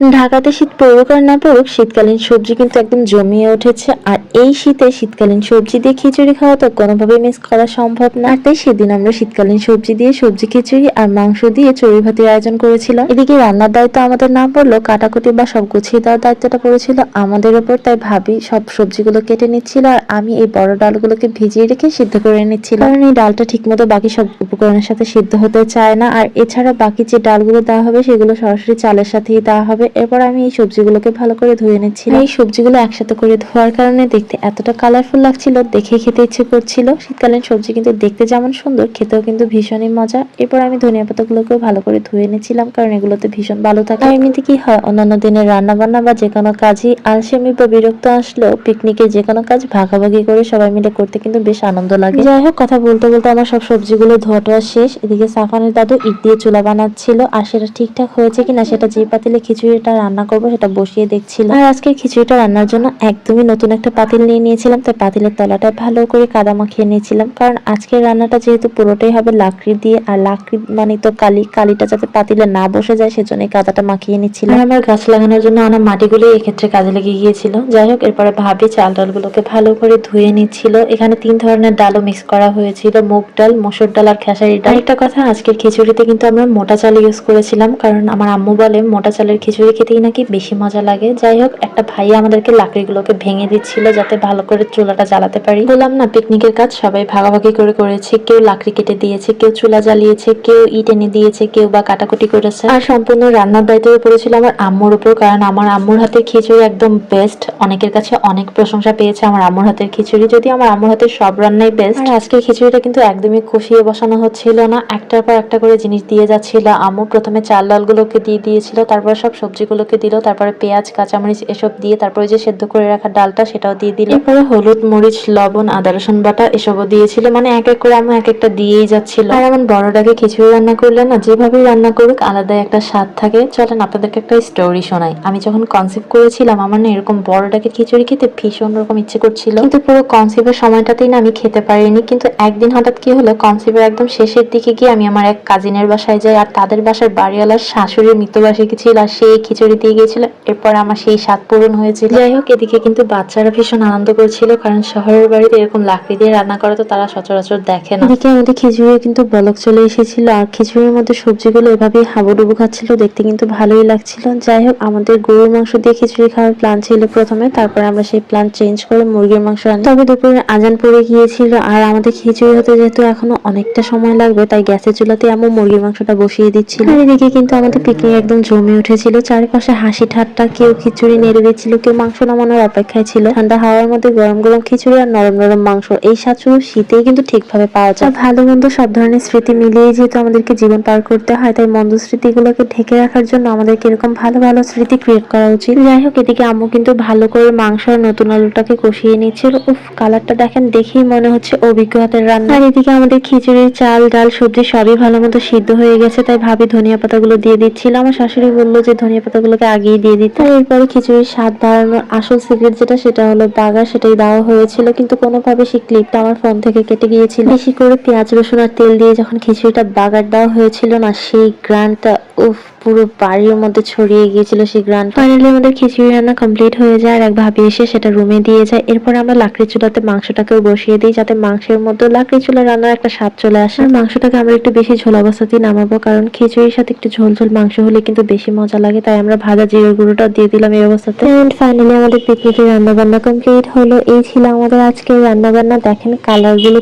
ঢাকাতে শীত পড়ুক আর না পড়ুক, শীতকালীন সবজি কিন্তু একদম জমিয়ে উঠেছে। আর এই শীতে শীতকালীন সবজি দিয়ে খিচুড়ি খাওয়া তো কোনোভাবে মিস করা সম্ভব না। তাই সেদিন আমরা শীতকালীন সবজি দিয়ে সবজি খিচুড়ি আর মাংস দিয়ে চড়ি ভাতের আয়োজন করেছিলাম। এদিকে রান্নার দায়িত্ব আমাদের না পড়লেও কাটাকুটি বা সব গুছিয়ে দেওয়ার দায়িত্বটা পড়েছিল আমাদের উপর তাই ভাবি সব সবজিগুলো কেটে নিচ্ছিল আর আমি এই বড় ডালগুলোকে ভিজিয়ে রেখে সিদ্ধ করে নিচ্ছিলাম কারণ এই ডালটা ঠিকমতো বাকি সব উপকরণের সাথে সিদ্ধ হতে চায় না। আর এছাড়া বাকি যে ডালগুলো দেওয়া হবে সেগুলো সরাসরি চালের সাথেই দেওয়া হবে। এরপর আমি এই সবজিগুলোকে ভালো করে ধুয়ে নিচ্ছিলাম। এই সবজিগুলো একসাথে করে ধোয়ার কারণে দেখতে এতটা কালারফুল লাগছিল, দেখে খেতে ইচ্ছে করছিল। শীতকালীন সবজি কিন্তু দেখতে যেমন সুন্দর, খেতেও কিন্তু ভীষণই মজা। এরপর আমি ধনিয়া পাতাগুলোকেও ভালো করে ধুয়ে নিয়েছিলাম কারণ এগুলোতে ভীষণ ভালো থাকে। আর এমনিতে কি হয়, অন্যান্য দিনের রান্না বান্না বা যে কোনো কাজই আলসেমি বা বিরক্ত আসলেও পিকনিকে যে কোনো কাজ ভাগাভাগি করে সবাই মিলে করতে কিন্তু বেশ আনন্দ লাগে। যাই হোক, কথা বলতে বলতে আমার সব সবজিগুলো ধোয়া শেষ। এদিকে সাফানের দাদু ইট দিয়ে চুলা বানাচ্ছিল। আর সেটা ঠিকঠাক হয়েছে কিনা সেটা যে পাতিলে খিচুড়িটা রান্না করব সেটা বসিয়ে দেখছিল আর আজকে খিচুড়িটা রান্নার জন্য একদমই নতুন একটা পাতিল নিয়ে নিয়েছিলাম তাই পাতিলের তলাটা ভালো করে কাদা মাখিয়ে নিয়েছিলাম। কারণ আজকের রান্নাটা যেহেতু পুরোটাই হবে লাকড়ি দিয়ে আর লাকড়ি মানে তো কালি কালিটা যাতে পাতিলে না বসে যায় সেজন্য কাদাটা মাখিয়ে নিচ্ছিলাম। আর আমার গাছ লাগানোর জন্য আনা মাটিগুলো এক্ষেত্রে কাজে লেগে গিয়েছিল। যাই হোক এরপরে ভাবি চাল ডালগুলোকে ভালো করে ধুয়ে নিচ্ছিল। এখানে তিন ধরনের ডালও মিক্স করা হয়েছিল মুগ ডাল মসুর ডাল আর খেসারি ডাল। একটা কথা আজকের খিচুড়িতে কিন্তু আমরা মোটা চাল ইউজ করেছিলাম কারণ আমার আম্মু বলে মোটা চালের খিচুড়ি খেতেই নাকি বেশি মজা লাগে। যাই হোক, একটা ভাই আমাদেরকে লাকড়িগুলোকে ভেঙে দিচ্ছিল যাতে ভালো করে চুলাটা জ্বালাতে পারি। বললাম, না পিকনিকের কাজ সবাই ভাগাভাগি করে করেছে। কেউ লাকড়ি কেটে দিয়েছে, কেউ চুলা জ্বালিয়েছে, কেউ ইট এনে দিয়েছে, কেউ বা কাটাকুটি করেছে। আর সম্পূর্ণ রান্নার দায়িত্ব পড়েছিল আমার আম্মুর উপর, কারণ আমার আম্মুর হাতের খিচুড়ি একদম বেস্ট অনেকের কাছে অনেক প্রশংসা পেয়েছে আমার আম্মুর হাতের খিচুড়ি। যদি আমার আম্মুর হাতের সব রান্নাই বেস্ট আর আজকের খিচুড়িটা কিন্তু একদমই খুশিয়ে বসানো হচ্ছিল না। একটার পর একটা করে জিনিস দিয়ে যাচ্ছিল। আম্মু প্রথমে চাল ডালগুলোকে দিয়ে দিয়েছিল, তারপর সব সবজিগুলোকে দিল তারপরে পেঁয়াজ কাঁচামরিচ এসব দিয়ে তারপরে যে সেদ্ধ করে রাখা ডালটা সেটাও দিয়ে দিল। এরপরে হলুদ মরিচ লবণ আদা রসুন বাটা এসবও দিয়েছিল। মানে এক এক করে আমি এক একটা দিয়েই যাচ্ছিল। আর এমন বড়টাকে খিচুড়ি রান্না করলে না যেভাবেই রান্না করুক আলাদা একটা স্বাদ থাকে। চলেন আপনাদেরকে একটা স্টোরি শোনাই। আমি যখন কনসেপ্ট করেছিলাম আমার না এরকম বড়টাকে খিচুড়ি খেতে ভীষণ রকম ইচ্ছে করছিল। কিন্তু পুরো কনসেপ্টের সময়টাতেই না আমি খেতে পারিনি। কিন্তু একদিন হঠাৎ কি হলো কনসেপ্টের একদম শেষের দিকে গিয়ে আমি আমার এক কাজিনের বাসায় যাই আর তাদের বাসার বাড়িওয়ালার শাশুড়ির মৃত্যুবার্ষিকী ছিল আর সেই খিচুড়ি দিয়ে গিয়েছিল। এরপর আমার সেই স্বাদ পূরণ হয়েছিল। যাই হোক এদিকে কিন্তু বাচ্চারা ভীষণ আনন্দ করছিল কারণ শহরের বাড়িতে এরকম লাকড়ি দিয়ে রান্না করা তো তারা সচরাচর দেখে না। এদিকে আমাদের খিচুড়ি কিন্তু বলক চলে এসেছিল আর খিচুড়ির মধ্যে সবজিগুলো এভাবেই হাবুডুবু খাচ্ছিল দেখতে কিন্তু ভালোই লাগছিল। যাই হোক আমাদের গরুর মাংস দিয়ে খিচুড়ি খাওয়ার প্ল্যান ছিল প্রথমে তারপর আমরা সেই প্ল্যান চেঞ্জ করে মুরগির মাংস রান্না তবে দুপুরে আজান পড়ে গিয়েছিল আর আমাদের খিচুড়ি হতে যেহেতু এখনও অনেকটা সময় লাগবে তাই গ্যাসের চুলাতে আমি মুরগির মাংসটা বসিয়ে দিচ্ছিল। আর এদিকে কিন্তু আমাদের পিকনিক একদম জমে উঠেছিল চারপাশে হাসি ঠাট্টা কেউ খিচুড়ি নেড়ে দিচ্ছিল কেউ মাংস নামানোর অপেক্ষায় ছিল। ঠান্ডা হাওয়ার মধ্যে গরম গরম খিচুড়ি আর নরম নরম মাংস এই স্বাদ শুধু শীতেই কিন্তু ঠিকভাবে পাওয়া যায়। ভালো মন্দ সব ধরনের স্মৃতি মিলিয়ে যেহেতু আমাদেরকে জীবন পার করতে হয় তাই মন্দ স্মৃতিগুলোকে ঢেকে রাখার জন্য আমাদেরকে এরকম ভালো ভালো স্মৃতি ক্রিয়েট করা উচিত। যাই হোক এদিকে আম্মু কিন্তু ভালো করে মাংস আর নতুন আলুটাকে কষিয়ে নিচ্ছিল উফ কালারটা দেখেন দেখেই মনে হচ্ছে অভিজ্ঞতার রান্না। আর এদিকে আমাদের খিচুড়ি চাল ডাল সবজি সবই ভালো মতো সিদ্ধ হয়ে গেছে তাই ভাবি ধনিয়া পাতাগুলো দিয়ে দিচ্ছিল। আমার শাশুড়ি বলল যে ধনিয়া পাতাগুলোকে আগেই দিয়ে দিতে। এরপরে খিচুড়ির স্বাদ বাড়ানোর আসল সিক্রেট যেটা, সেটা হলো বাগা সেটাই দেওয়া হয়েছিল। কিন্তু কোনোভাবে সেই ক্লিপটা আমার ফোন থেকে কেটে গিয়েছিল। বেশি করে পেঁয়াজ, রসুন আর তেল দিয়ে যখন খিচুড়িটা বাগার দেওয়া হয়েছিল না, সেই গ্রানটা, উফ, পুরো বাড়ির মধ্যে ছড়িয়ে গিয়েছিল সেই গ্রান ফাইনালি আমাদের খিচুড়ি রান্না কমপ্লিট হয়ে যায় আর এক ভাবি এসে সেটা রুমে দিয়ে যায়। এরপর আমরা লাকড়ি চুলাতে মাংসটাকেও বসিয়ে দিই যাতে মাংসের মধ্যে লাকড়ি চুলা রান্নার একটা স্বাদ চলে আসে। আর মাংসটাকে আমরা একটু বেশি ঝোল অবস্থাতেই নামাবো, কারণ খিচুড়ির সাথে একটু ঝোল ঝোল মাংস হলে কিন্তু বেশি মজা লাগে তাই আমরা ভাজা জিরে গুঁড়োটা দিয়ে দিলাম এই অবস্থাতে। এন্ড ফাইনালি আমাদের পিকনিকের রান্না বান্না কমপ্লিট হলো, এই ছিল আমাদের আজকের রান্না বান্না দেখেন কালারগুলো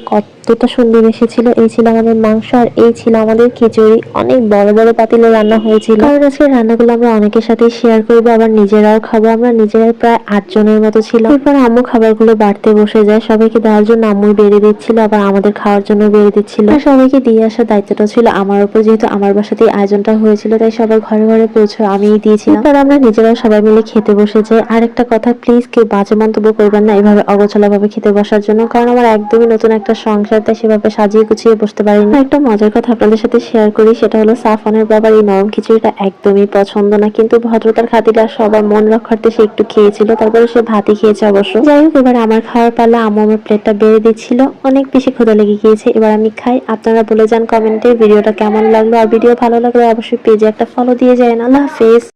কতটা সুন্দর এসেছিল, এই ছিল আমাদের মাংস আর এই ছিল আমাদের খিচুড়ি। অনেক বড় বড় পাতিলে রান্না হয়েছিল। কারণ আজকে রান্নাগুলো আমরা অনেকের সাথে শেয়ার করব, আবার নিজেরাও খাব। আমরা নিজেরাই প্রায় আট জনের মতো ছিল। এরপর আম্মু খাবারগুলো বাড়তে বসে যায়। সবাইকে দেওয়ার জন্য আম্মুই বেড়ে দিচ্ছিল, আবার আমাদের খাওয়ার জন্য বেড়ে দিচ্ছিল। আর সবাইকে দিয়ে আসার দায়িত্বটা ছিল আমার উপর, যেহেতু আমার বাসাতেই আয়োজনটা হয়েছিল, তাই সবার ঘরে ঘরে পৌঁছে আমিই দিয়েছিলাম। তারপর আমরা নিজেরাও সবাই মিলে খেতে বসে যাই। আর একটা কথা প্লিজ কেউ বাজে মন্তব্য করবেন না এভাবে অগোছালো ভাবে খেতে বসার জন্য, কারণ আমার একদমই নতুন একটা সংসার তাই সেভাবে সাজিয়ে গুছিয়ে বসতে পারিনি। আর একটা মজার কথা আপনাদের সাথে শেয়ার করি, সেটা হলো সাফনের বাবার এই নরম খিচুড়িটা একদমই পছন্দ না, কিন্তু ভদ্রতার খাতিরে সবার মন রক্ষার্থে সে একটু খেয়েছিল, তারপরে সে ভাতই খেয়েছে অবশ্য। যাই হোক, এবার আমার খাওয়ার পালা আম্মু আমার প্লেটটা বেড়ে দিচ্ছিল, অনেক বেশি ক্ষুধা লেগে গিয়েছে, এবার আমি খাই। আপনারা বলে যান কমেন্টে ভিডিওটা কেমন লাগল? আর ভিডিও ভালো লাগলে অবশ্যই পেজে একটা ফলো দিয়ে যায় আল্লাহ হাফেজ।